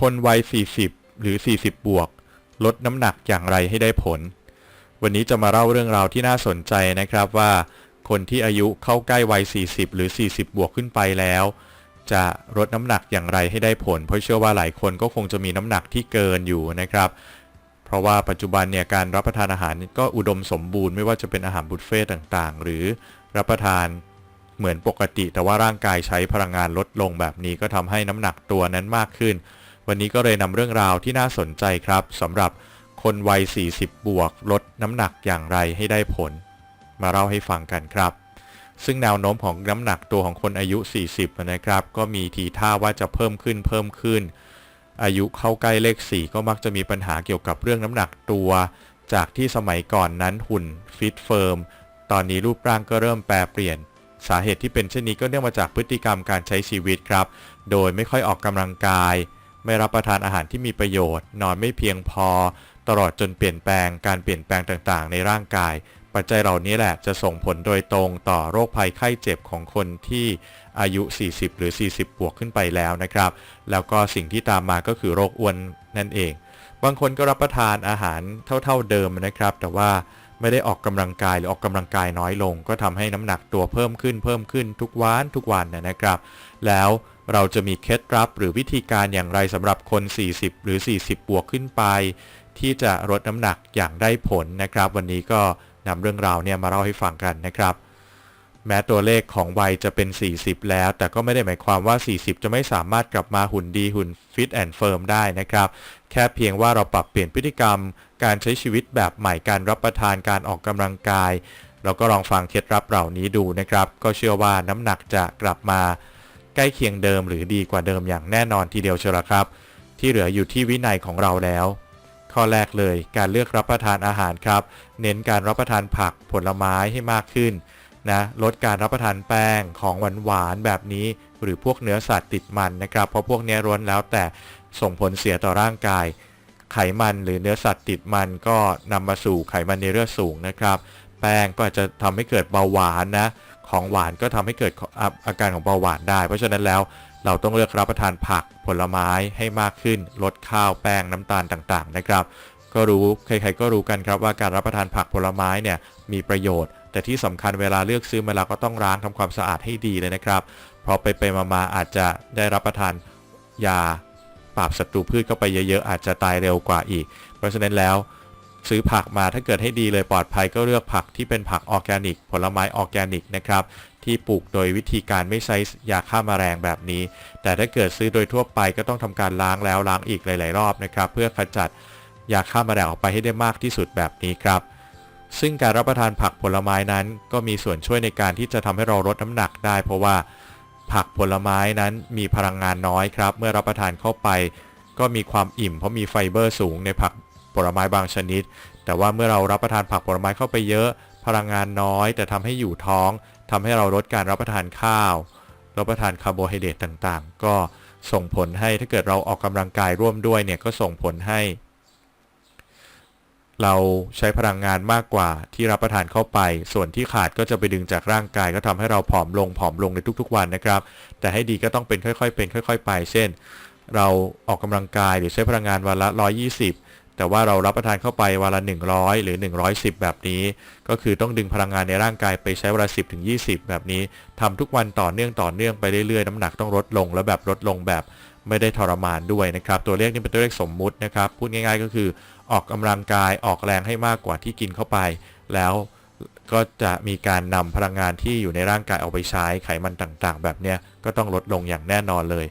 คนวัย 40 หรือ 40 บวก ลดน้ำหนักอย่างไรให้ได้ผล วันนี้จะมาเล่าเรื่องราวที่น่าสนใจนะครับว่า คนที่อายุเข้าใกล้วัย 40 หรือ 40 บวกขึ้นไปแล้ว จะลดน้ำหนักอย่างไรให้ได้ผล เพราะเชื่อว่าหลายคนก็คงจะมีน้ำหนักที่เกินอยู่นะครับ เพราะว่าปัจจุบันเนี่ยการรับประทานอาหารก็อุดมสมบูรณ์ไม่ว่าจะเป็นอาหารบุฟเฟ่ต์ต่างๆ หรือรับประทานเหมือนปกติ แต่ว่าร่างกายใช้พลังงานลดลงแบบนี้ก็ทำให้น้ำหนักตัวนั้นมากขึ้น วันนี้ก็เลยนำเรื่องราวที่น่าสนใจครับสำหรับคนวัย 40 บวกลดน้ำหนักอย่างไรให้ได้ผล มาเล่าให้ฟังกันครับ ซึ่งแนวโน้มของน้ำหนักตัวของคนอายุ 40 นะครับ ก็มีทีท่าว่าจะเพิ่มขึ้นเพิ่มขึ้น อายุเข้าใกล้เลข 4 ก็มักจะมีปัญหาเกี่ยวกับเรื่องน้ำหนักตัว จากที่สมัยก่อนนั้นหุ่นฟิตเฟิร์มตอนนี้รูปร่างก็เริ่มแปรเปลี่ยน สาเหตุที่เป็นเช่นนี้ก็เนื่องมาจากพฤติกรรมการใช้ชีวิตครับ โดยไม่ค่อยออกกำลังกาย ไม่รับประทานอาหารที่มีประโยชน์ นอนไม่เพียงพอ ตลอดจนเปลี่ยนแปลงการเปลี่ยนแปลงต่างๆ ในร่างกาย ปัจจัยเหล่านี้แหละจะส่งผลโดยตรงต่อโรคภัยไข้เจ็บของคนที่อายุ 40 หรือ 40 บวกขึ้นไปแล้วนะครับ แล้วก็สิ่งที่ตามมาก็คือโรคอ้วนนั่นเอง บางคนก็รับประทานอาหารเท่า ๆเดิมนะครับ แต่ว่าไม่ได้ออกกำลังกายหรือออกกำลังกายน้อยลง ก็ทำให้น้ำหนักตัวเพิ่มขึ้นเพิ่มขึ้นทุกวันทุกวันนะครับ แล้ว เราจะมีเคล็ดลับหรือวิธีการอย่างไรสำหรับคน 40 หรือ 40 บวกขึ้นไป ที่จะลดน้ำหนักอย่างได้ผลนะครับ วันนี้ก็นำเรื่องราวเนี่ยมาเล่าให้ฟังกันนะครับ แม้ตัวเลขของวัยจะเป็น 40 แล้ว แต่ก็ไม่ได้หมายความว่า 40 จะไม่สามารถกลับมาหุ่นดีหุ่นฟิตแอนด์เฟิร์มได้นะครับ แค่เพียงว่าเราปรับเปลี่ยนพฤติกรรม การใช้ชีวิตแบบใหม่การรับประทานการออกกำลังกาย เราก็ลองฟังเคล็ดลับเหล่านี้ดูนะครับ ก็เชื่อว่าน้ำหนักจะกลับมา ใกล้เคียงเดิมหรือดีกว่าเดิมอย่างแน่นอนทีเดียวเชียวละครับ ที่เหลืออยู่ที่วินัยของเราแล้ว ข้อแรกเลยการเลือกรับประทานอาหารครับ เน้นการรับประทานผักผลไม้ให้มากขึ้นนะลดการรับประทานแป้งของหวานๆแบบนี้ หรือพวกเนื้อสัตว์ติดมันนะครับ เพราะพวกนี้ร้วนแล้วแต่ส่งผลเสียต่อร่างกาย ไขมันหรือเนื้อสัตว์ติดมันก็นำมาสู่ไขมันในเลือดสูงนะครับ แป้งก็อาจจะทำให้เกิดเบาหวานนะ ของหวานก็ทำให้เกิดอาอาการของเบาหวานได้ เพราะฉะนั้นแล้วเราต้องเลือกรับประทานผักผลไม้ให้มากขึ้น ลดข้าวแป้งน้ำตาลต่างๆ นะครับ ก็รู้ใครๆก็รู้กันครับว่าการรับประทานผักผลไม้เนี่ยมีประโยชน์ แต่ที่สำคัญเวลาเลือกซื้อมาแล้วก็ต้องล้างทำความสะอาดให้ดีเลยนะครับ เพราะไปไปๆมาๆอาจจะได้รับประทานยาปราบศัตรูพืชเข้าไปเยอะๆอาจจะตายเร็วกว่าอีก เพราะฉะนั้นแล้ว ซื้อผักมาถ้าเกิดให้ดีเลยปลอดภัยก็เลือกผักที่เป็นผักออร์แกนิก ผลไม้ออร์แกนิกนะครับที่ปลูกโดยวิธีการไม่ใช้ยาฆ่ามาแมลงแบบนี้ แต่ถ้าเกิดซื้อโดยทั่วไปก็ต้องทำการล้างแล้วล้างอีกหลาย ๆ รอบนะครับ เพื่อขจัดยาฆ่ามาแมลงออกไปให้ได้มากที่สุดแบบนี้ครับซึ่งการรับประทานผักผลไม้นั้น ก็มีส่วนช่วยในการที่จะทำให้เราลดน้ำหนักได้ เพราะว่าผักผลไม้นั้นมีพลังงานน้อยครับ เมื่อรับประทานเข้าไป ก็มีความอิ่มเพราะมีไฟเบอร์สูงในผัก ผลไม้บางชนิด แต่ว่าเมื่อเรารับประทานผักผลไม้เข้าไปเยอะ พลังงานน้อย แต่ทำให้อยู่ท้องทำให้เราลดการรับประทานข้าวรับประทานคาร์โบไฮเดรตต่างๆ ก็ส่งผลให้ถ้าเกิดเราออกกำลังกายร่วมด้วยเนี่ยก็ส่งผลให้ เราใช้พลังงานมากกว่าที่รับประทานเข้าไป ส่วนที่ขาดก็จะไปดึงจากร่างกายก็ทำให้เราผอมลงผอมลงในทุกๆ วันนะครับ แต่ให้ดีก็ต้องเป็นค่อยๆ เป็นค่อย ๆ ไป เช่น เราออกกำลังกายหรือใช้พลังงานวันละ 120 แต่ว่าเรารับประทานเข้าไปวันละ 100 หรือ 110 แบบนี้ ก็คือต้องดึงพลังงานในร่างกายไปใช้เวลา 10ถึง20 แบบนี้ทำทุกวันต่อเนื่องต่อเนื่องไปเรื่อยๆ น้ำหนักต้องลดลงแล้วแบบลดลงแบบไม่ได้ทรมานด้วยนะครับ ตัวเลขนี้เป็นตัวเลขสมมุตินะครับ พูดง่ายๆก็คือออกกำลังกายออกแรงให้มากกว่าที่กินเข้าไป แล้วก็จะมีการนำพลังงานที่อยู่ในร่างกายเอาไปใช้ไขมันต่างๆ แบบเนี้ยก็ต้องลดลงอย่างแน่นอนเลย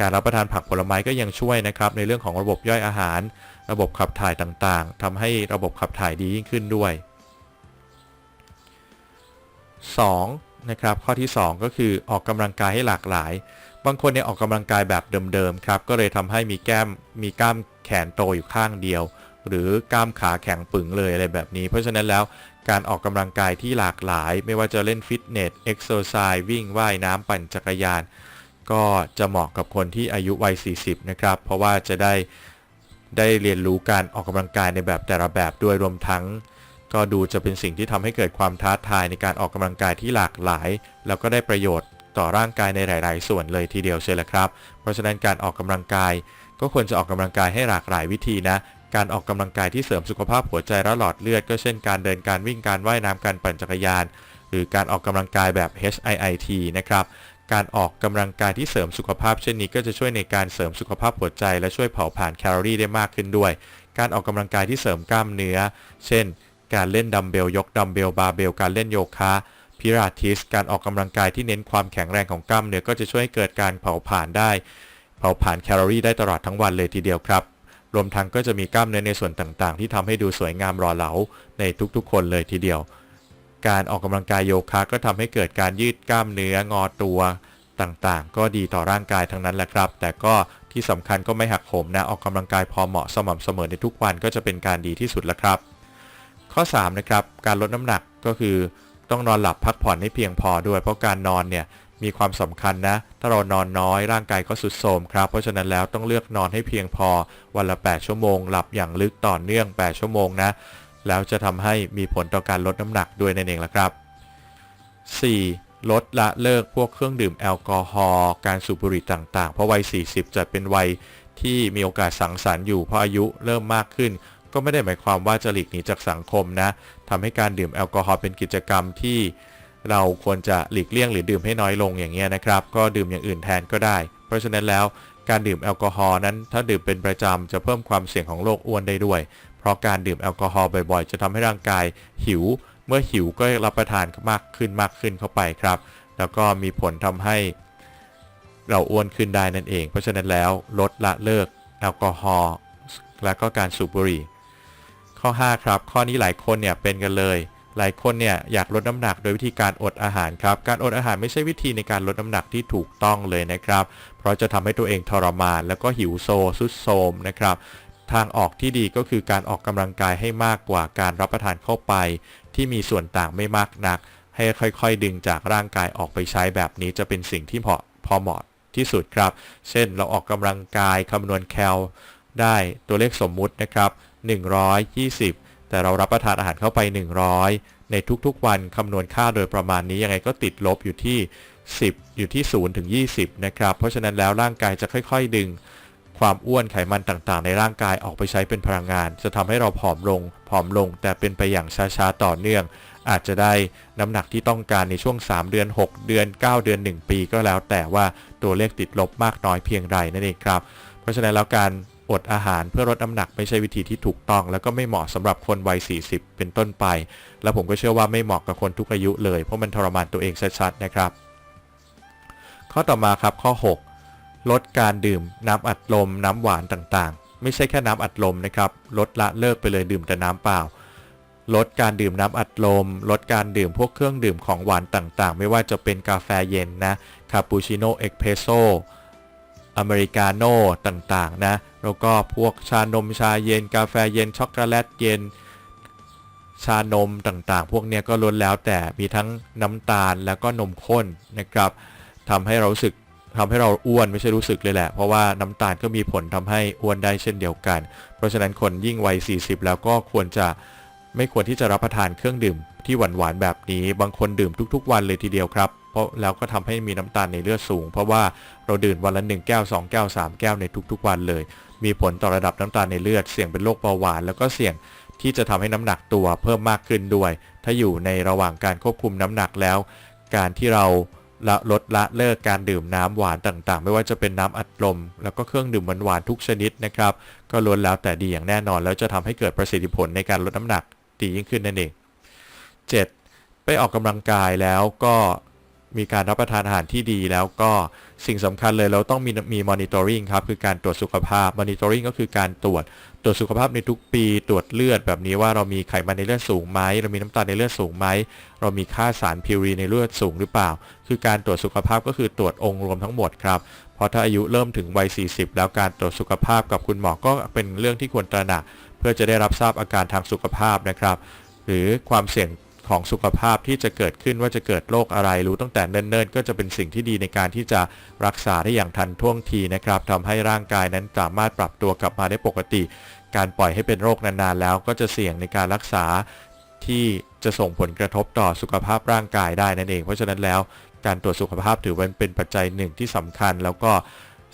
การรับประทานผักผลไม้ก็ยังช่วยนะครับในเรื่องของระบบย่อยอาหาร ระบบขับถ่ายต่างๆทำให้ระบบขับถ่ายดียิ่งขึ้นด้วย 2. นะครับข้อที่ 2 ก็คือออกกำลังกายให้หลากหลาย บางคนเนี่ยออกกำลังกายแบบเดิมๆครับก็เลยทำให้มีแก้มมีกล้ามแขนโตอยู่ข้างเดียว หรือกล้ามขาแข็งปึงเลยอะไรแบบนี้ เพราะฉะนั้นแล้วการออกกำลังกายที่หลากหลาย ไม่ว่าจะเล่นฟิตเนสเอ็กซ์โซไซส์วิ่งว่ายน้ำปั่นจักรยาน ก็จะเหมาะกับคนที่อายุวัย 40 นะครับ เพราะว่าจะได้ ได้เรียนรู้การออกกำลังกายในแบบแต่ละแบบด้วยรวมทั้ง ก็ดูจะเป็นสิ่งที่ทำให้เกิดความท้าทายในการออกกำลังกายที่หลากหลาย แล้วก็ได้ประโยชน์ต่อร่างกายในหลาย ๆ ส่วนเลยทีเดียวเชียวละครับ เพราะฉะนั้นการออกกำลังกาย ก็ควรจะออกกำลังกายให้หลากหลายวิธีนะ การออกกำลังกายที่เสริมสุขภาพหัวใจและหลอดเลือด ก็เช่นการเดินการวิ่งการว่ายน้ำการปั่นจักรยาน หรือการออกกำลังกายแบบ HIIT นะครับ การออกกำลังกายที่เสริมสุขภาพเช่นนี้ก็จะช่วยในการเสริมสุขภาพหัวใจ และช่วยเผาผลาญแคลอรี่ได้มากขึ้นด้วย การออกกำลังกายที่เสริมกล้ามเนื้อ เช่น การเล่นดัมเบลยกดัมเบลบาร์เบลการเล่นโยคะพิราทิส การออกกำลังกายที่เน้นความแข็งแรงของกล้ามเนื้อก็จะช่วยให้เกิดการเผาผลาญได้ เผาผลาญแคลอรี่ได้ตลอดทั้งวันเลยทีเดียวครับ รวมทั้งก็จะมีกล้ามเนื้อในส่วนต่างๆ ที่ทำให้ดูสวยงามหล่อเหลาในทุกๆ คนเลยทีเดียว การออกกำลังกายโยคะก็ทำให้เกิดการยืดกล้ามเนื้องอตัวต่างๆ ก็ดีต่อร่างกายทั้งนั้นแหละครับ แต่ก็ที่สำคัญก็ไม่หักโหมนะออกกำลังกายพอเหมาะสม่ำเสมอในทุกวันก็จะเป็นการดีที่สุดแล้วครับ ข้อ3นะครับการลดน้ำหนักก็คือต้องนอนหลับพักผ่อนให้เพียงพอด้วย เพราะการนอนเนี่ยมีความสำคัญนะ ถ้าเรานอนน้อยร่างกายก็สุดโทรมครับ เพราะฉะนั้นแล้วต้องเลือกนอนให้เพียงพอวันละ 8 ชั่วโมง หลับอย่างลึกต่อเนื่อง 8 ชั่วโมงนะ แล้วจะทำให้มีผลต่อการลดน้ำหนักด้วยนั่นเองละครับ 4. ลดละเลิกพวกเครื่องดื่มแอลกอฮอล์การสูบบุหรี่ต่างๆ เพราะวัย 40 จะเป็นวัยที่มีโอกาสสังสรรค์อยู่เพราะอายุเริ่มมากขึ้น ก็ไม่ได้หมายความว่าจะหลีกหนีจากสังคมนะทำให้การดื่มแอลกอฮอล์เป็นกิจกรรมที่เราควรจะหลีกเลี่ยงหรือดื่มให้น้อยลงอย่างเงี้ยนะครับ ก็ดื่มอย่างอื่นแทนก็ได้ เพราะฉะนั้นแล้วการดื่มแอลกอฮอล์นั้นถ้าดื่มเป็นประจำจะเพิ่มความเสี่ยงของโรคอ้วนได้ด้วย เพราะการดื่มแอลกอฮอล์บ่อยๆ จะทำให้ร่างกายหิว เมื่อหิวก็รับประทานมากขึ้นมากขึ้นเข้าไปครับ แล้วก็มีผลทำให้เราอ้วนขึ้นได้นั่นเอง เพราะฉะนั้นแล้วลดละเลิกแอลกอฮอล์และก็การสูบบุหรี่ ข้อ 5 ครับ ข้อนี้หลายคนเนี่ยเป็นกันเลย หลายคนเนี่ยอยากลดน้ำหนักโดยวิธีการอดอาหารครับ การอดอาหารไม่ใช่วิธีในการลดน้ำหนักที่ถูกต้องเลยนะครับ เพราะจะทำให้ตัวเองทรมาน แล้วก็หิวโซซุดโทมนะครับ ทางออกที่ดีก็คือการออกกำลังกายให้มากกว่าการรับประทานเข้าไป ที่มีส่วนต่างไม่มากนัก ให้ค่อยๆ ดึงจากร่างกายออกไปใช้แบบนี้จะเป็นสิ่งที่เหมาะพอเหมาะที่สุดครับ เช่นเราออกกำลังกายคำนวณแคลได้ตัวเลขสมมุตินะครับ 120 แต่เรารับประทานอาหารเข้าไป 100 ในทุกๆ วันคำนวณค่าโดยประมาณนี้ยังไงก็ติดลบอยู่ที่ 10 อยู่ที่0ถึง20 นะครับ เพราะฉะนั้นแล้วร่างกายจะค่อย ๆ ดึง ความอ้วนไขมันต่างๆ ในร่างกายออกไปใช้เป็นพลังงาน จะทำให้เราผอมลง ผอมลง แต่เป็นไปอย่างช้าๆต่อเนื่อง อาจจะได้น้ำหนักที่ต้องการในช่วง 3 เดือน 6 เดือน 9 เดือน 1 ปีก็แล้วแต่ว่าตัวเลขติดลบมากน้อยเพียงใดนั่นเองครับ เพราะฉะนั้นแล้วการอดอาหารเพื่อลดน้ำหนักไม่ใช่วิธีที่ถูกต้อง แล้วก็ไม่เหมาะสำหรับคนวัย 40 เป็นต้นไป แล้วผมก็เชื่อว่าไม่เหมาะกับคนทุกอายุเลย เพราะมันทรมานตัวเองชัดๆนะครับ ข้อต่อมาครับข้อ 6 ลดการดื่มน้ำอัดลม น้ำหวานต่างๆ ไม่ใช่แค่น้ำอัดลมนะครับลดละเลิกไปเลยดื่มแต่น้ำเปล่า ลดการดื่มน้ำอัดลม ลดการดื่มพวกเครื่องดื่มของหวานต่างๆ ไม่ว่าจะเป็นกาแฟเย็นนะคาปูชิโน่เอ็กเพรสโซอเมริกาโน่ต่างๆนะแล้วก็พวกชานมชาเย็น กาแฟเย็นช็อกโกแลตเย็นชานมต่างๆ พวกนี้ก็ล้วนแล้วแต่มีทั้งน้ำตาลแล้วก็นมข้นนะครับทำให้เรารู้สึก ทำให้เราอ้วนไม่ใช่รู้สึกเลยแหละ เพราะว่าน้ำตาลก็มีผลทำให้อ้วนได้เช่นเดียวกัน เพราะฉะนั้นคนยิ่งวัย 40 แล้วก็ควรจะไม่ควรที่จะรับประทานเครื่องดื่มที่หวานๆแบบนี้ บางคนดื่มทุกๆ วันเลยทีเดียวครับ เพราะแล้วก็ทำให้มีน้ำตาลในเลือดสูง เพราะว่าเราดื่มวันละ1แก้ว2แก้ว3แก้วในทุกๆ วันเลย มีผลต่อระดับน้ำตาลในเลือด เสี่ยงเป็นโรคเบาหวาน แล้วก็เสี่ยงที่จะทำให้น้ำหนักตัวเพิ่มมากขึ้นด้วย ถ้าอยู่ในระหว่างการควบคุมน้ำหนักแล้ว การที่เรา ละลดละเลิกการดื่มน้ำหวานต่างๆ ไม่ว่าจะเป็นน้ำอัดลม แล้วก็เครื่องดื่มหวานๆทุกชนิดนะครับ ก็ล้วนแล้วแต่ดีอย่างแน่นอน แล้วจะทำให้เกิดประสิทธิผลในการลดน้ำหนักดียิ่งขึ้นนั่นเอง 7. ไปออกกำลังกายแล้วก็ มีการรับประทานอาหารที่ดีแล้วก็สิ่งสำคัญเลยเราต้องมีมีมอนิเตอร์ิงครับคือการตรวจสุขภาพมอนิเตอร์ิงก็คือการตรวจตรวจสุขภาพในทุกปี ตรวจเลือดแบบนี้ว่าเรามีไขมันในเลือดสูงไหมเรามีน้ำตาลในเลือดสูงไหมเรามีค่าสารพิวรีในเลือดสูงหรือเปล่า คือการตรวจสุขภาพก็คือตรวจองค์รวมทั้งหมดครับเพราะถ้าอายุเริ่มถึงวัย 40 แล้วการตรวจสุขภาพกับคุณหมอก็เป็นเรื่องที่ควรตระหนัก เพื่อจะได้รับทราบอาการทางสุขภาพนะครับ หรือความเสี่ยง ของสุขภาพที่จะเกิดขึ้นว่าจะเกิดโรคอะไร รู้ตั้งแต่เนิ่นๆ ก็จะเป็นสิ่งที่ดีในการที่จะรักษาได้อย่างทันท่วงทีนะครับทำให้ร่างกายนั้นสามารถปรับตัวกลับมาได้ปกติ การปล่อยให้เป็นโรคนานๆ แล้วก็จะเสี่ยงในการรักษาที่จะส่งผลกระทบต่อสุขภาพร่างกายได้นั่นเอง เพราะฉะนั้นแล้วการตรวจสุขภาพถือว่าเป็นปัจจัยหนึ่งที่สำคัญ แล้วก็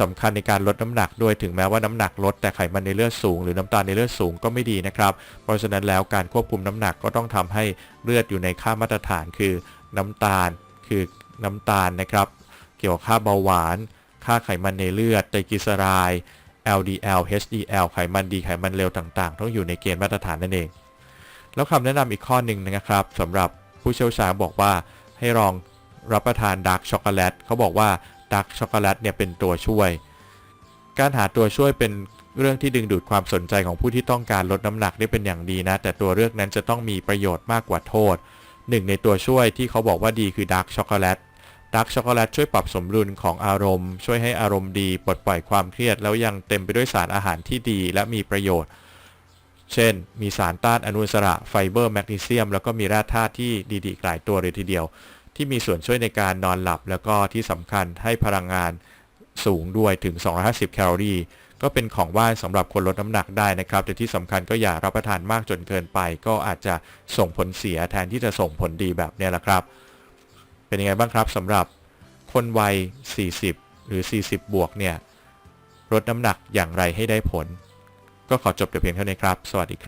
สำคัญในการลดน้ำหนักด้วยถึงแม้ว่าน้ำหนักลดแต่ไขมันในเลือดสูง หรือน้ำตาลในเลือดสูงก็ไม่ดีนะครับ เพราะฉะนั้นแล้วการควบคุมน้ำหนักก็ต้องทำให้เลือดอยู่ในค่ามาตรฐานคือน้ำตาลคือน้ำตาลนะครับ เกี่ยวกับค่าเบาหวาน ค่าไขมันในเลือดไตรกลีเซอไรด์ LDL HDL ไขมันดีไขมันเลวต่างๆ ต้องอยู่ในเกณฑ์มาตรฐานนั่นเอง แล้วคำแนะนำอีกข้อหนึ่งนะครับสำหรับผู้เชี่ยวชาญบอกว่าให้ลองรับประทานดาร์กช็อกโกแลตเขาบอกว่า ดาร์กช็อกโกแลตเนี่ยเป็นตัวช่วย การหาตัวช่วยเป็นเรื่องที่ดึงดูดความสนใจของผู้ที่ต้องการลดน้ำหนักได้เป็นอย่างดีนะ แต่ตัวเลือกนั้นจะต้องมีประโยชน์มากกว่าโทษหนึ่งในตัวช่วยที่เขาบอกว่าดีคือดาร์กช็อกโกแลตดาร์กช็อกโกแลตช่วยปรับสมดุลของอารมณ์ ช่วยให้อารมณ์ดีปลดปล่อยความเครียด แล้วยังเต็มไปด้วยสารอาหารที่ดีและมีประโยชน์ เช่น มีสารต้านอนุมูลอิสระไฟเบอร์แมกนีเซียม แล้วก็มีแร่ธาตุที่ดีๆอีกหลายตัวเลยทีเดียว ที่มีส่วนช่วยในการนอนหลับ แล้วก็ที่สำคัญให้พลังงานสูงด้วยถึง 250 แคลอรี่ก็เป็นของว่างสำหรับคนลดน้ำหนักได้นะครับ แต่ที่สำคัญก็อย่ารับประทานมากจนเกินไป ก็อาจจะส่งผลเสียแทนที่จะส่งผลดีแบบนี้แหละครับ เป็นยังไงบ้างครับสำหรับคนวัย 40 หรือ 40 บวกเนี่ยลดน้ำหนักอย่างไรให้ได้ผล ก็ขอจบแต่เพียงเท่านี้ครับ สวัสดีครับ